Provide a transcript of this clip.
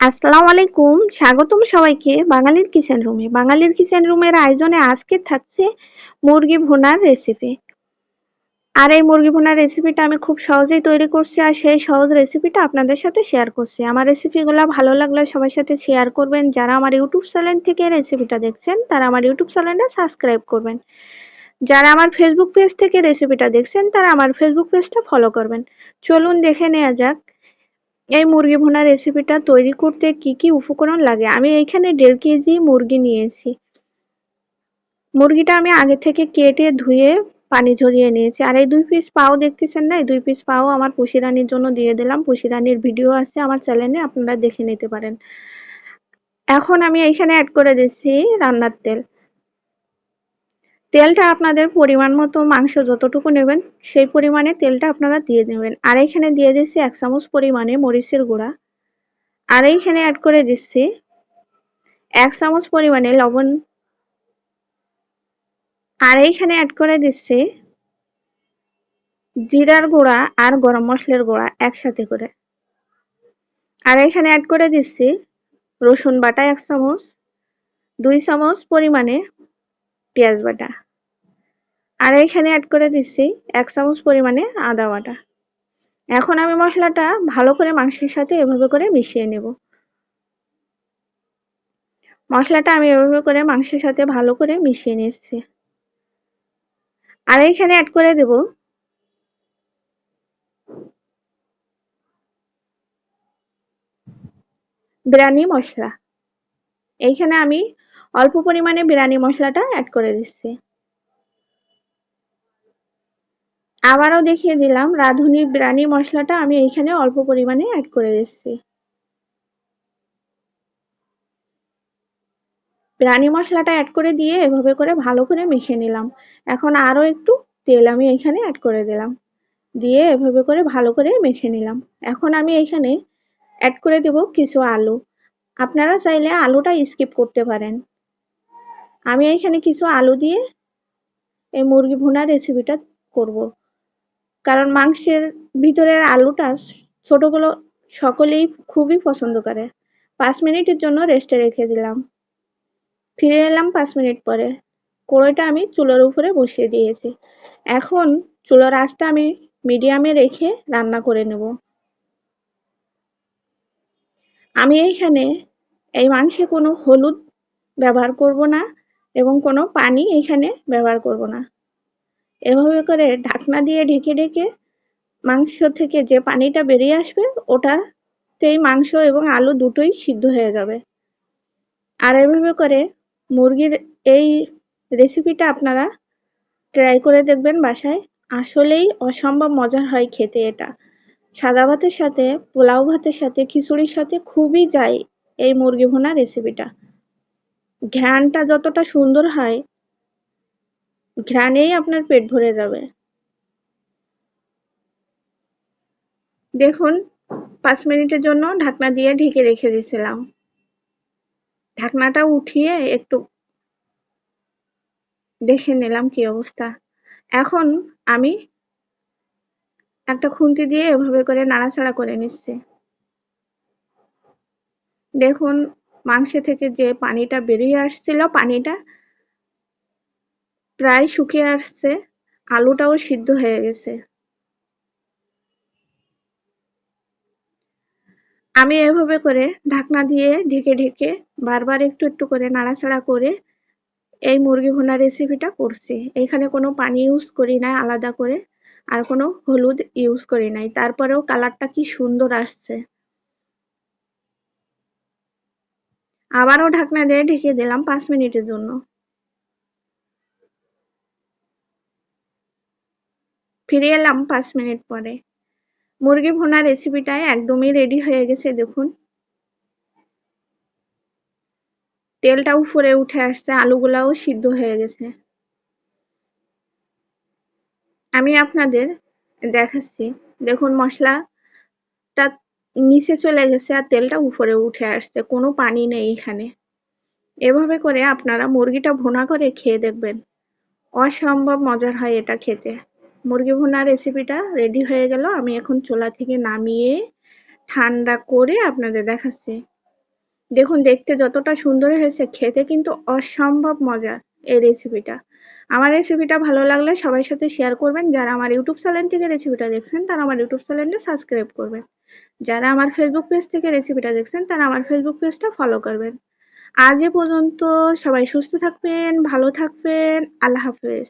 আসসালামু আলাইকুম। স্বাগতম সবাইকে বাঙালির কিচেন রুমে। বাঙালির কিচেন রুমের আয়োজনে আজকে থাকছে মুরগি ভুনার রেসিপি আর এই মুরগি ভুনার রেসিপিটা আমি খুব সহজেই তৈরি করছি আর সেই সহজ রেসিপিটা আপনাদের সাথে শেয়ার করছি। আমার রেসিপিগুলো ভালো লাগলে সবার সাথে শেয়ার করবেন। যারা আমার ইউটিউব চ্যানেল থেকে রেসিপিটা দেখছেন, তারা আমার ইউটিউব চ্যানেলটা সাবস্ক্রাইব করবেন। যারা আমার ফেসবুক পেজ থেকে রেসিপিটা দেখছেন, তারা আমার ফেসবুক পেজটা ফলো করবেন। চলুন দেখে নেওয়া যাক এই মুরগি ভুনা রেসিপিটা তৈরি করতে কি কি উপকরণ লাগে? আমি এইখানে দেড় কেজি মুরগি নিয়েছি। মুরগিটা আমি আগে থেকে কেটে ধুয়ে পানি ঝরিয়ে নিয়েছি। আর এই দুই পিস পাও দেখতেছেন না? এই দুই পিস পাও আমার পুষিরানির জন্য দিয়ে দিলাম। পুষিরানির ভিডিও আছে আমার চ্যানেলে আপনারা দেখে নিতে পারেন। এখন আমি এইখানে অ্যাড করে দিচ্ছি রান্নার তেল। তেলটা আপনাদের পরিমাণ মতো মাংস যতটুকু নেবেন, সেই পরিমাণে তেলটা আপনারা দিয়ে দেবেন। আর এখানে দিয়ে দিচ্ছি এক চামচ পরিমাণে মরিচের গুঁড়া। আর এইখানে অ্যাড করে দিচ্ছি এক চামচ পরিমাণে লবণ। আর এইখানে অ্যাড করে দিচ্ছি জিরার গুঁড়া আর গরম মশলার গুঁড়া একসাথে করে। আর এখানে অ্যাড করে দিচ্ছি রসুন বাটা এক চামচ, দুই চামচ পরিমাণে পেঁয়াজ বাটা। আর এখানে অ্যাড করে দিচ্ছি এক চামচ পরিমাণে আদা বাটা। এখন আমি মশলাটা ভালো করে মাংসের সাথে এভাবে করে মিশিয়ে নেব। মশলাটা আমি এভাবে করে মাংসের সাথে ভালো করে মিশিয়ে নিচ্ছি। আর এখানে অ্যাড করে দেব বিরিয়ানি মশলা। এইখানে আমি অল্প পরিমাণে বিরিয়ানি মশলাটা অ্যাড করে দিচ্ছি। আবারও দেখিয়ে দিলাম রাঁধুনি বিরিয়ানি মশলাটা আমি এইখানে অল্প পরিমাণে অ্যাড করে দিচ্ছি। বিরিয়ানি মশলাটা অ্যাড করে দিয়ে এভাবে করে ভালো করে মিশিয়ে নিলাম। এখন আরও একটু তেল আমি এখানে অ্যাড করে দিলাম। দিয়ে এভাবে করে ভালো করে মেখে নিলাম। এখন আমি এখানে অ্যাড করে দেব কিছু আলু। আপনারা চাইলে আলুটা স্কিপ করতে পারেন। আমি এখানে কিছু আলু দিয়ে এই মুরগি ভুনা রেসিপিটা করব। কারণ মাংসের ভিতরের আলুটা ছোটগুলো সকলেই খুবই পছন্দ করে। পাঁচ মিনিটের জন্য রেস্টে রেখে দিলাম। ফিরে এলাম পাঁচ মিনিট পরে। কড়াইটা আমি চুলার উপরে বসিয়ে দিয়েছি। এখন চুলার আঁচটা আমি মিডিয়ামে রেখে রান্না করে নেব। আমি এইখানে এই মাংসে কোনো হলুদ ব্যবহার করব না। এবং কোনো পানি এখানে ব্যবহার করব না। এভাবে করে ঢাকনা দিয়ে ঢেকে ঢেকে মাংস থেকে যে পানিটা বেরিয়ে আসবে, ওটাতেই মাংস এবং আলু দুটোই সিদ্ধ হয়ে যাবে। আর এভাবে করে মুরগির এই রেসিপিটা আপনারা ট্রাই করে দেখবেন বাসায়। আসলেই অসম্ভব মজার হয় খেতে এটা। সাদা ভাতের সাথে, পোলাও ভাতের সাথে, খিচুড়ির সাথে খুবই যায় এই মুরগি ভুনা রেসিপিটা। ঘ্রাণটা যতটা সুন্দর হয়, ঘ্রাণেই আপনার পেট ভরে যাবে। দেখুন, পাঁচ মিনিটের জন্য ঢাকনা দিয়ে ঢেকে রেখে দিয়েছিলাম। ঢাকনাটা উঠিয়ে একটু দেখে নিলাম কি অবস্থা। এখন আমি একটা খুন্তি দিয়ে এভাবে করে নাড়াচাড়া করে নিচ্ছি। দেখুন মাংস থেকে যে পানিটা বেরিয়ে আসছিল, পানিটা প্রায় শুকিয়ে আসছে, আলুটাও সিদ্ধ হয়ে গেছে। আমি এভাবে করে ঢাকনা দিয়ে ঢেকে ঢেকে বারবার একটু একটু করে নাড়াচাড়া করে এই মুরগি ভুনা রেসিপিটা করছি। এখানে কোনো পানি ইউজ করি নাই আলাদা করে, আর কোনো হলুদ ইউজ করি নাই। তারপরেও কালারটা কি সুন্দর আসছে। আবারও ঢাকনা দিয়ে ঢেকে দিলাম পাঁচ মিনিটের জন্য। ফিরে এলাম পাঁচ মিনিট পরে। মুরগি ভুনা রেসিপিটা একদমই রেডি হয়ে গেছে, দেখুন। তেলটা উপরে উঠে আসছে, আলুগুলাও সিদ্ধ হয়ে গেছে। আমি আপনাদের দেখাচ্ছি। দেখুন মশলাটা নিচে চলে গেছে আর তেলটা উপরে উঠে আসছে, কোনো পানি নেই এখানে। এভাবে করে আপনারা মুরগিটা ভুনা করে খেয়ে দেখবেন। অসম্ভব মজার হয় এটা খেতে। মুরগি ভুনা রেসিপিটা রেডি হয়ে গেল, আমি এখন চোলা থেকে নামিয়ে ঠান্ডা করে আপনাদের দেখাচ্ছি। দেখুন, দেখতে যতটা সুন্দর হয়েছে, খেতে কিন্তু অসম্ভব মজা এই রেসিপিটা আমার রেসিপিটা ভালো লাগলে সবার সাথে শেয়ার করবেন। যারা আমার ইউটিউব চ্যানেল থেকে রেসিপিটা দেখছেন, তারা আমার ইউটিউব চ্যানেলটা সাবস্ক্রাইব করবেন। যারা আমার ফেসবুক পেজ থেকে রেসিপিটা দেখছেন, তারা আমার ফেসবুক পেজটা ফলো করবেন। আজ এ পর্যন্ত সবাই সুস্থ থাকবেন, ভালো থাকবেন, আল্লাহ হাফেজ।